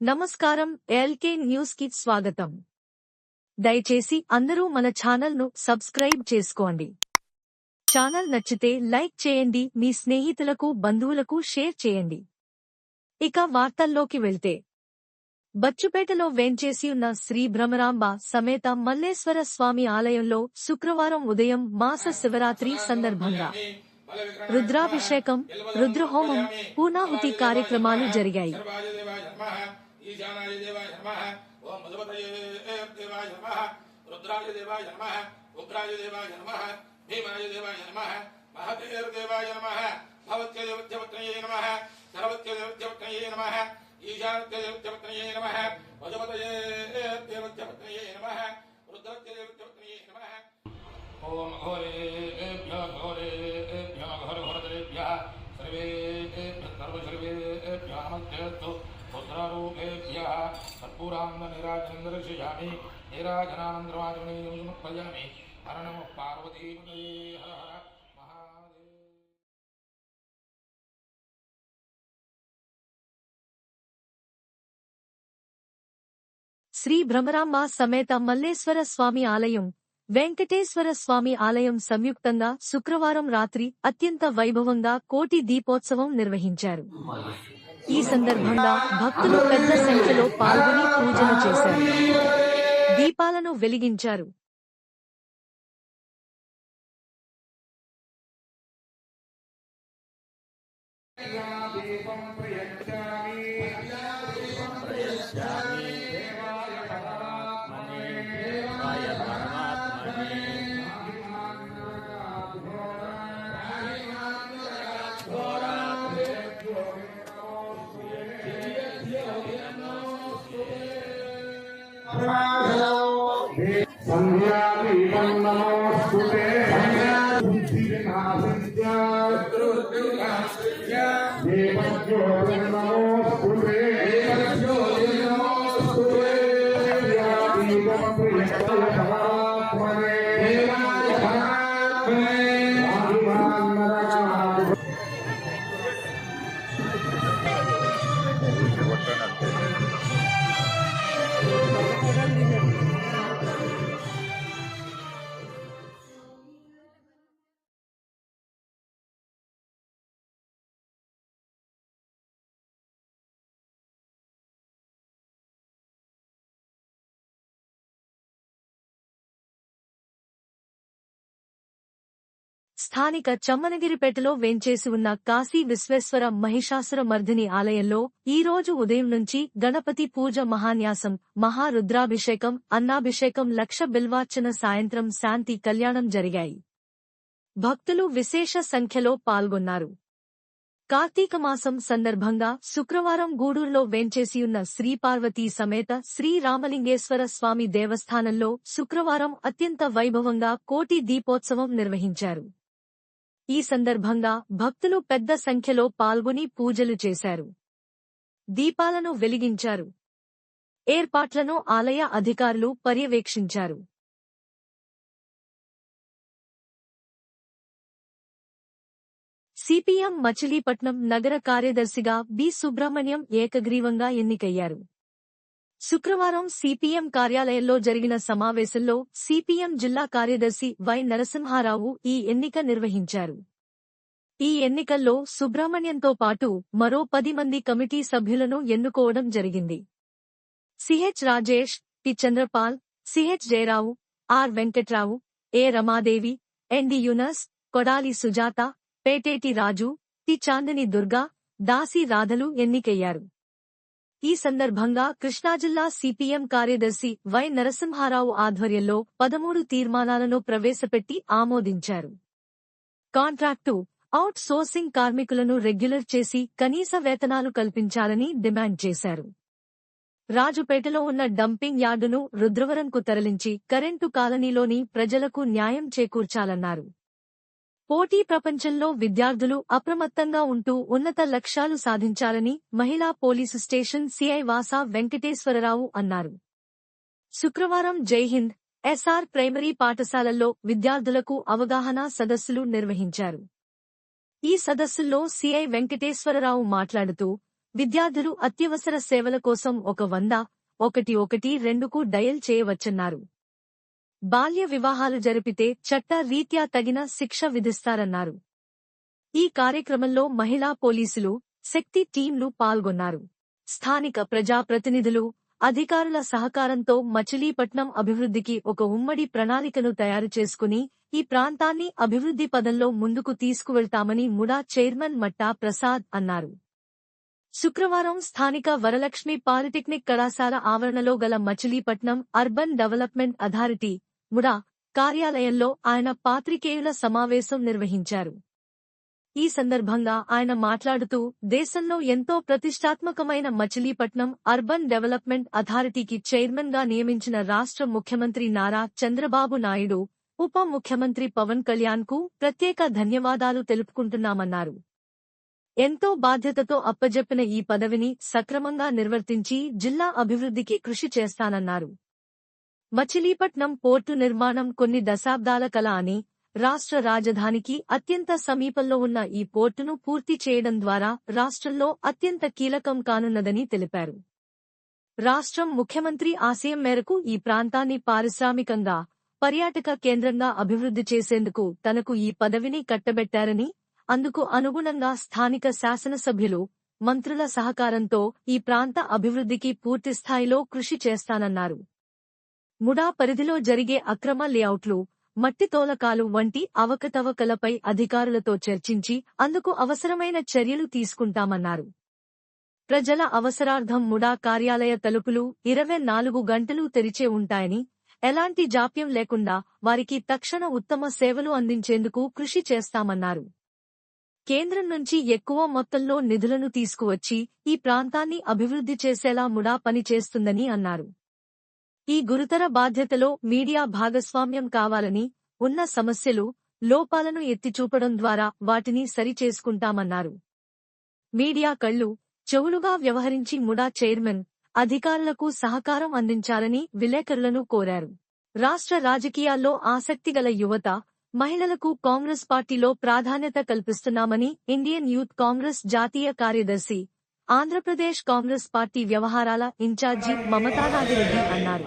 నమస్కారం ఎల్కే న్యూస్కి స్వాగతం. దయచేసి అందరూ మన ఛానల్ను సబ్స్క్రైబ్ చేసుకోండి. ఛానల్ నచ్చితే లైక్ చేయండి మీ స్నేహితులకు బంధువులకు షేర్ చేయండి. ఇక వార్తల్లోకి వెళ్తే. బచ్చుపేటలో వేంచేసి ఉన్న శ్రీ భ్రమరాంబ సమేత మల్లేశ్వర స్వామి ఆలయంలో శుక్రవారం ఉదయం మాస శివరాత్రి సందర్భంగా రుద్రాభిషేకం రుద్రహోమం పూనాహుతి కార్యక్రమాలు జరిగాయి. ईशानाय देवाय नमः। ओम मधुपतये देवाय नमः। रुद्राय देवाय नमः। उग्राय देवाय नमः। भीमाय देवाय नमः। महतेर्देवाय नमः। भवत्यदेवत्यपत्नये नमः। सर्वत्यदेवत्यपत्नये नमः। ईशानत्यदेवत्यपत्नये नमः। मधुपतये देवत्यपत्नये नमः। रुद्रत्यदेवत्यपत्नये नमः। ओम घोरेभ्य घोरेभ्य घोरघोरदरेभ्यः सर्वेभ्यः सर्वसर्वेभ्यः नमस्ते पुत्ररूपेभ्यः कर्पूरान्ननिराजनं दर्शयामि निराजनानन्दरमाचमनीयं समर्पयामि हर नमः पार्वतीपतये हर हर महादेव శ్రీ భ్రమరాంబ సమేత మల్లేశ్వర స్వామి ఆలయం వెంకటేశ్వర స్వామి ఆలయం సంయుక్తంగా శుక్రవారం రాత్రి అత్యంత వైభవంగా కోటి దీపోత్సవం నిర్వహించారు ఈ సందర్భంగా భక్తులు పెద్ద సంఖ్యలో పాల్గొని పూజలు చేశారు దీపాలను వెలిగించారు Yeah. స్థానిక చమ్మనగిరిపేటలో వేంచేసి ఉన్న కాశీ విశ్వేశ్వర మహిషాసుర మర్దిని ఆలయంలో ఈ రోజు ఉదయం నుంచి గణపతి పూజ మహాన్యాసం మహారుద్రాభిషేకం అన్నాభిషేకం లక్ష బిల్వార్చన సాయంత్రం శాంతి కళ్యాణం జరిగాయి. భక్తులు విశేష సంఖ్యలో పాల్గొన్నారు. కార్తీక మాసం సందర్భంగా శుక్రవారం గూడూరులో వేంచేసియున్న శ్రీపార్వతీ సమేత శ్రీ రామలింగేశ్వర స్వామి దేవస్థానంలో శుక్రవారం అత్యంత వైభవంగా కోటి దీపోత్సవం నిర్వహించారు. ఈ సందర్భంగా భక్తులు పెద్ద సంఖ్యలో పాల్గొని పూజలు చేశారు. దీపాలను వెలిగించారు. ఏర్పాట్లను ఆలయ అధికారులు పర్యవేక్షించారు. సిపిఎం మచిలీపట్నం నగర కార్యదర్శిగా బి సుబ్రహ్మణ్యం ఏకగ్రీవంగా ఎన్నికయ్యారు. శుక్రవారం సిపిఎం కార్యాలయంలో జరిగిన సమావేశంలో సిపిఎం జిల్లా కార్యదర్శి వై నరసింహారావు ఈ ఎన్నిక నిర్వహించారు. ఈ ఎన్నికల్లో సుబ్రహ్మణ్యంతో పాటు మరో పది మంది కమిటీ సభ్యులను ఎన్నుకోవడం జరిగింది. CH Rajesh T Chandrapal CH Jayarao R Venkatrao A Ramadevi ND Yunus Kodali Sujatha Peteti Raju T Chandini Durga Dasi రాధలు ఎన్నికయ్యారు. ఈ సందర్భంగా కృష్ణా జిల్లా సిపిఎం కార్యదర్శి వై నరసింహారావు ఆధ్వర్యంలో పదమూడు తీర్మానాలను ప్రవేశపెట్టి ఆమోదించారు. కాంట్రాక్టు అవుట్ సోర్సింగ్ కార్మికులను రెగ్యులర్ చేసి కనీస వేతనాలు కల్పించాలని డిమాండ్ చేశారు. రాజుపేటలో ఉన్న డంపింగ్ యార్డును రుద్రవరంకు తరలించి కరెంటు కాలనీలోని ప్రజలకు న్యాయం చేకూర్చాలన్నారు. పోటీ ప్రపంచంలో విద్యార్థులు అప్రమత్తంగా ఉంటూ ఉన్నత లక్ష్యాలు సాధించాలని మహిళా police station CI Vasa Venkateswararao అన్నారు. శుక్రవారం జైహింద్ ఎస్ఆర్ ప్రైమరీ పాఠశాలల్లో విద్యార్థులకు అవగాహన సదస్సులు నిర్వహించారు. ఈ సదస్సుల్లో సిఐ వెంకటేశ్వరరావు మాట్లాడుతూ విద్యార్థులు అత్యవసర సేవల కోసం ఒక వంద ఒకటి ఒకటి రెండుకు డయల్ చేయవచ్చన్నారు. బాల్య వివాహాలు జరిపితే చట్ట రీత్యా తగిన శిక్ష విధిస్తారన్నారు. ఈ కార్యక్రమంలో మహిళా పోలీసులు శక్తి టీంలు పాల్గొన్నారు. స్థానిక ప్రజాప్రతినిధులు అధికారుల సహకారంతో మచిలీపట్నం అభివృద్ధికి ఒక ఉమ్మడి ప్రణాళికను తయారు చేసుకుని ఈ ప్రాంతాన్ని అభివృద్ధి పదంలో ముందుకు తీసుకువెళ్తామని ముడా చైర్మన్ మట్టా ప్రసాద్ అన్నారు. శుక్రవారం స్థానిక వరలక్ష్మి పాలిటెక్నిక్ కళాశాల ఆవరణలో గల Machilipatnam urban development authority MUDA కార్యాలయంలో ఆయన పాత్రికేయుల సమావేశం నిర్వహించారు. ఈ సందర్భంగా ఆయన మాట్లాడుతూ దేశంలో ఎంతో ప్రతిష్టాత్మకమైన మచిలీపట్నం అర్బన్ డెవలప్మెంట్ అథారిటీకి చైర్మన్గా నియమించిన రాష్ట్ర ముఖ్యమంత్రి నారా చంద్రబాబు నాయుడు ఉప ముఖ్యమంత్రి పవన్ కళ్యాణ్కు ప్రత్యేక ధన్యవాదాలు తెలుపుకుంటున్నామన్నారు. ఎంతో బాధ్యతతో అప్పజెప్పిన ఈ పదవిని సక్రమంగా నిర్వర్తించి జిల్లా అభివృద్ధికి కృషి చేస్తానన్నారు. మచిలీపట్నం పోర్టు నిర్మాణం కొన్ని దశాబ్దాల కల అని రాష్ట్ర రాజధానికి అత్యంత సమీపంలో ఉన్న ఈ పోర్టును పూర్తి చేయడం ద్వారా రాష్ట్రంలో అత్యంత కీలకం కానున్నదని తెలిపారు. రాష్ట్రం ముఖ్యమంత్రి ఆశయం మేరకు ఈ ప్రాంతాన్ని పారిశ్రామికంగా పర్యాటక కేంద్రంగా అభివృద్ధి చేసేందుకు తనకు ఈ పదవిని కట్టబెట్టారని అందుకు అనుగుణంగా స్థానిక శాసనసభ్యులు మంత్రుల సహకారంతో ఈ ప్రాంత అభివృద్ధికి పూర్తిస్థాయిలో కృషి చేస్తానన్నారు. ముడా పరిధిలో జరిగే అక్రమ లేఅవుట్లు మట్టి తోలకాలు వంటి అవకతవకలపై అధికారులతో చర్చించి అందుకు అవసరమైన చర్యలు తీసుకుంటామన్నారు. ప్రజల అవసరార్థం ముడా కార్యాలయ తలుపులు ఇరవై నాలుగు గంటలు తెరిచే ఉంటాయని ఎలాంటి జాప్యం లేకుండా వారికి తక్షణ ఉత్తమ సేవలు అందించేందుకు కృషి చేస్తామన్నారు. కేంద్రం నుంచి ఎక్కువ మొత్తంలో నిధులను తీసుకువచ్చి ఈ ప్రాంతాన్ని అభివృద్ధి చేసేలా ముడా పనిచేస్తుందని అన్నారు. ఈ గురుతర బాధ్యతలో మీడియా భాగస్వామ్యం కావాలని ఉన్న సమస్యలు లోపాలను ఎత్తిచూపడం ద్వారా వాటిని సరిచేసుకుంటామన్నారు. మీడియా కళ్ళు చెవులుగా వ్యవహరించి ముడా చైర్మన్ అధికారులకు సహకారం అందించాలని విలేకరులను కోరారు. రాష్ట్ర రాజకీయాల్లో ఆసక్తిగల యువత మహిళలకు కాంగ్రెస్ పార్టీలో ప్రాధాన్యత కల్పిస్తున్నామని ఇండియన్ యూత్ కాంగ్రెస్ జాతీయ కార్యదర్శి ఆంధ్రప్రదేశ్ కాంగ్రెస్ పార్టీ వ్యవహారాల ఇన్ఛార్జి మమతానాగిరెడ్డి అన్నారు.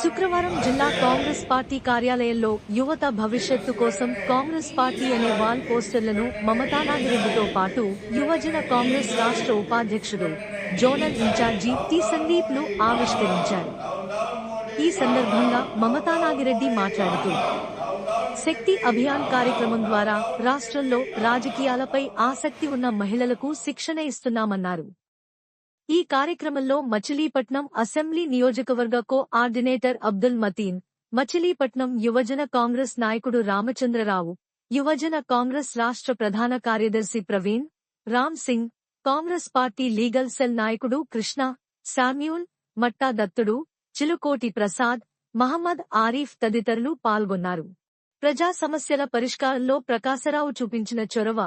శుక్రవారం జిల్లా కాంగ్రెస్ పార్టీ కార్యాలయంలో యువత భవిష్యత్తు కోసం కాంగ్రెస్ పార్టీ అనే వాల్ పోస్టర్లను మమతానాగిరెడ్డితో పాటు యువజన కాంగ్రెస్ రాష్ట్ర ఉపాధ్యక్షుడు జోనల్ ఇన్ఛార్జి టి సందీప్లు ఆవిష్కరించారు. ఈ సందర్భంగా మమతానాగిరెడ్డి మాట్లాడుతూ శక్తి అభియాన్ కార్యక్రమం ద్వారా రాష్ట్రంలో రాజకీయాలపై ఆసక్తి ఉన్న మహిళలకు శిక్షణ ఇస్తున్నామన్నారు. ఈ కార్యక్రమంలో మచిలీపట్నం అసెంబ్లీ నియోజకవర్గ కో ఆర్డినేటర్ అబ్దుల్ మతీన్ మచిలీపట్నం యువజన కాంగ్రెస్ నాయకుడు రామచంద్రరావు యువజన కాంగ్రెస్ రాష్ట్ర ప్రధాన కార్యదర్శి Praveen Ram Singh congress party legal cell నాయకుడు కృష్ణ శామ్యూల్ మట్టా దత్తుడు చిలుకోటి ప్రసాద్ మహమ్మద్ ఆరీఫ్ తదితరులు పాల్గొన్నారు. ప్రజా సమస్యల పరిష్కారంలో ప్రకాశరావు చూపించిన చొరవ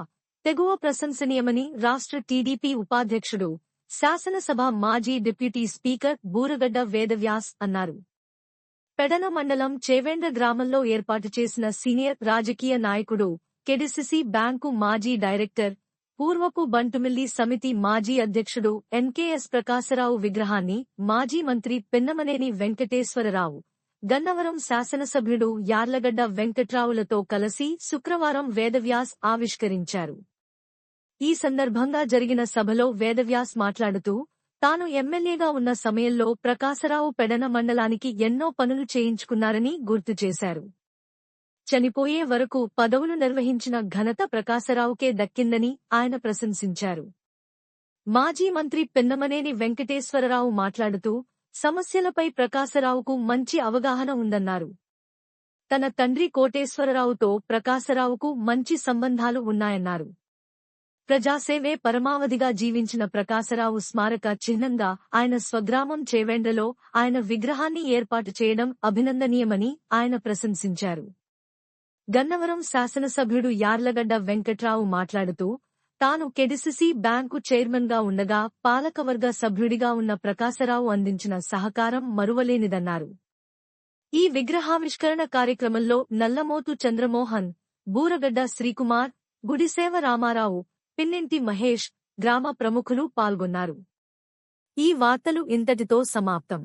తెగువ ప్రశంసనీయమని రాష్ట్ర టీడీపీ ఉపాధ్యక్షుడు శాసనసభ మాజీ డిప్యూటీ స్పీకర్ బూరగడ్డ వేదవ్యాస్ అన్నారు. పెడన మండలం చేవేంద్ర గ్రామంలో ఏర్పాటు చేసిన సీనియర్ రాజకీయ నాయకుడు కెడిసిసి బ్యాంకు మాజీ డైరెక్టర్ పూర్వపు బంటుమిల్లి సమితి మాజీ అధ్యక్షుడు ఎన్కేఎస్ ప్రకాశరావు విగ్రహాన్ని మాజీ మంత్రి పెన్నమనేని వెంకటేశ్వరరావు గన్నవరం శాసనసభ్యుడు యార్లగడ్డ వెంకట్రావులతో కలిసి శుక్రవారం వేదవ్యాస్ ఆవిష్కరించారు. ఈ సందర్భంగా జరిగిన సభలో వేదవ్యాస్ మాట్లాడుతూ తాను ఎమ్మెల్యేగా ఉన్న సమయంలో ప్రకాశరావు పెడన మండలానికి ఎన్నో పనులు చేయించుకున్నారని గుర్తు చేశారు. చనిపోయే వరకు పదవులు నిర్వహించిన ఘనత ప్రకాశరావుకే దక్కిందని ఆయన ప్రశంసించారు. మాజీ మంత్రి పెన్నమనేని వెంకటేశ్వరరావు మాట్లాడుతూ సమస్యలపై ప్రకాశరావుకు మంచి అవగాహన ఉందన్నారు. తన తండ్రి కోటేశ్వరరావుతో ప్రకాశరావుకు మంచి సంబంధాలు ఉన్నాయన్నారు. ప్రజాసేవే పరమావధిగా జీవించిన ప్రకాశరావు స్మారక చిహ్నంగా ఆయన స్వగ్రామం చేవెండలో ఆయన విగ్రహాన్ని ఏర్పాటు చేయడం అభినందనీయమని ఆయన ప్రశంసించారు. గన్నవరం శాసనసభ్యుడు యార్లగడ్డ వెంకట్రావు మాట్లాడుతూ తాను కెడిసిసి బ్యాంకు చైర్మన్గా ఉండగా పాలకవర్గ సభ్యుడిగా ఉన్న ప్రకాశరావు అందించిన సహకారం మరువలేనిదన్నారు. ఈ విగ్రహావిష్కరణ కార్యక్రమంలో నల్లమోతు చంద్రమోహన్ బూరగడ్డ శ్రీకుమార్ గుడిసేవ రామారావు పిన్నింటి మహేష్ గ్రామ ప్రముఖులు పాల్గొన్నారు. ఈ వార్తలు ఇంతటితో సమాప్తం.